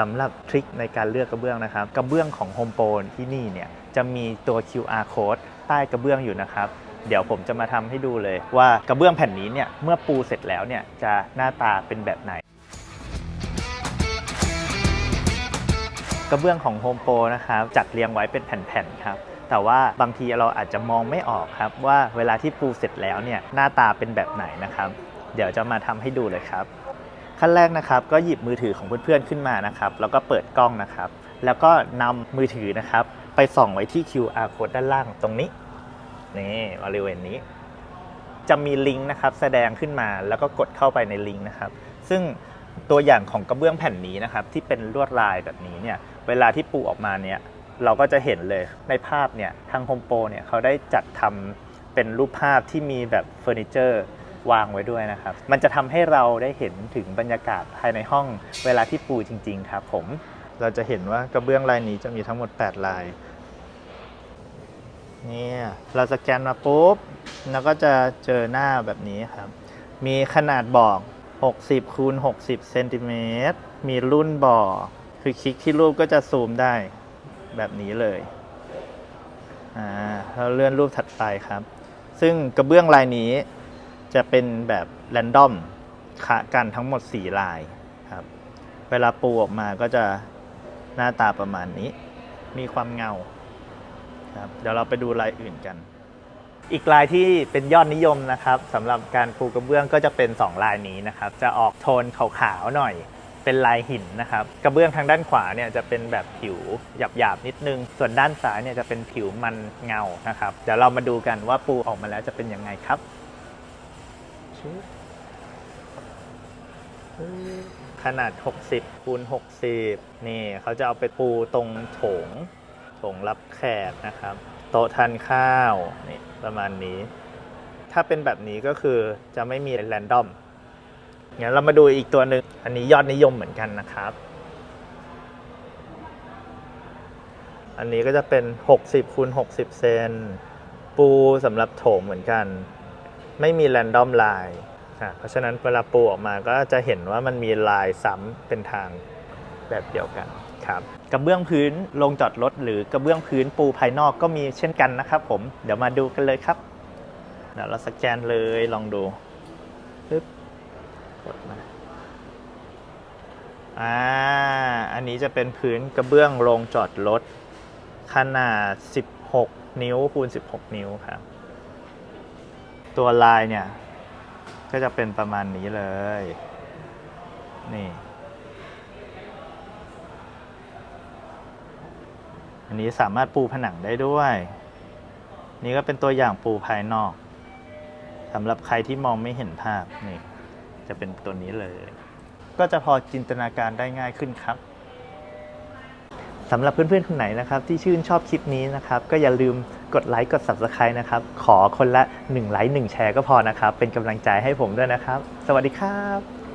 สำหรับทริคในการเลือกกระเบื้องนะครับ กระเบื้องของ Home Pro ที่นี่เนี่ยจะมีตัว QR code ใต้กระเบื้องอยู่นะครับ เดี๋ยวผมจะมาทำให้ดูเลยว่ากระเบื้องแผ่นนี้เนี่ยเมื่อปูเสร็จแล้วเนี่ยจะหน้าตาเป็นแบบไหนกระเบื้องของ Home Pro นะครับจัดเรียงไว้เป็นแผ่นๆครับแต่ว่าบางทีเราอาจจะมองไม่ออกครับว่าเวลาที่ปูเสร็จแล้วเนี่ยหน้าตาเป็นแบบไหนนะครับ เดี๋ยวจะมาทำให้ดูเลยครับ ขั้นแรกนะครับก็หยิบมือถือของเพื่อนๆขึ้นมานะครับแล้วก็เปิดกล้องนะครับ แล้วก็นำมือถือนะครับ ไปส่องไว้ที่ QR code ด้านล่างตรงนี้นี่บริเวณนี้ จะมีลิงก์นะครับ แสดงขึ้นมาแล้วก็กดเข้าไปในลิงก์นะครับ ซึ่งตัวอย่างของกระเบื้องแผ่นนี้นะครับ ที่เป็นลวดลายแบบนี้เนี่ย เวลาที่ปูออกมาเนี่ยเราก็จะเห็นเลยในภาพเนี่ยทางโฮมโปรเนี่ยเขาได้จัดทำเป็นรูปภาพที่มีแบบเฟอร์นิเจอร์ วางไว้ด้วยนะครับ มันจะทำให้เราได้เห็นถึงบรรยากาศภายในห้องเวลาที่ปูจริง ๆ ครับผม เราจะเห็นว่ากระเบื้องลายนี้จะมีทั้งหมด 8 ลาย เนี่ย เราสแกนมาปุ๊บแล้วก็จะเจอหน้าแบบนี้ครับ มีขนาดบอก 60คูณ60เซนติเมตร มีรุ่นบอคือคลิกที่รูปก็จะซูมได้แบบนี้เลย อ่าเราเลื่อนรูปถัดไปครับ ซึ่งกระเบื้องลายนี้ จะเป็นแบบแรนดอมคะกันทั้งหมด 4 ลายครับ เวลาปูออกมาก็จะหน้าตาประมาณนี้ มีความเงาครับเดี๋ยวเราไปดูลายอื่นกัน อีกลายที่เป็นยอดนิยมนะครับสำหรับการปูกระเบื้องก็จะเป็น 2 ลายนี้นะครับ จะออกโทนขาวๆหน่อย เป็นลายหินนะครับ กระเบื้องทางด้านขวาเนี่ยจะเป็นแบบผิวหยาบๆนิดนึง ส่วนด้านซ้ายเนี่ยจะเป็นผิวมันเงานะครับ เดี๋ยวเรามาดูกันว่าปูออกมาแล้วจะเป็นยังไงครับ ขนาด 60คูณ60 นี่เขาจะเอาไปปูตรงโถง โถงรับแขกนะครับ โต๊ะทานข้าวนี่ประมาณนี้ ถ้าเป็นแบบนี้ก็คือจะไม่มีแรนดอมงั้นเรามาดูอีกตัวหนึ่งอันนี้ยอดนิยมเหมือนกันนะครับ อันนี้ก็จะเป็น 60คูณ60 เซน ปูสำหรับโถงเหมือนกัน ไม่มีแรนดอมไลายอะเพราะฉะนั้นเวลาปูออกมาก็จะเห็นว่ามันมีลายซ้ำเป็นทางแบบเดียวกันครับกระเบื้องพื้นลงจอดรถหรือกระเบื้องพื้นปูภายนอกก็มีเช่นกันนะครับผมเดี๋ยวมาดูกันเลยครับเดี๋ยวเราสแกนเลยลองดูปึ๊บกดมาอ่าอันนี้จะเป็นพื้นกระเบื้องลงจอดรถขนาด 16 นิ้วคูณ 16 นิ้วครับ ตัวลายเนี่ย ก็จะเป็นประมาณนี้เลย นี่ อันนี้สามารถปูผนังได้ด้วย นี่ก็เป็นตัวอย่างปูภายนอกสำหรับใครที่มองไม่เห็นภาพนี่ จะเป็นตัวนี้เลย ก็จะพอจินตนาการได้ง่ายขึ้นครับ สำหรับเพื่อนๆ คนไหนนะครับที่ชื่นชอบคลิปนี้นะครับก็อย่าลืมกดไลค์กด Subscribe นะครับขอคนละ1ไลค์1แชร์ก็พอนะครับเป็นกำลังใจให้ผมด้วยนะครับ สวัสดีครับ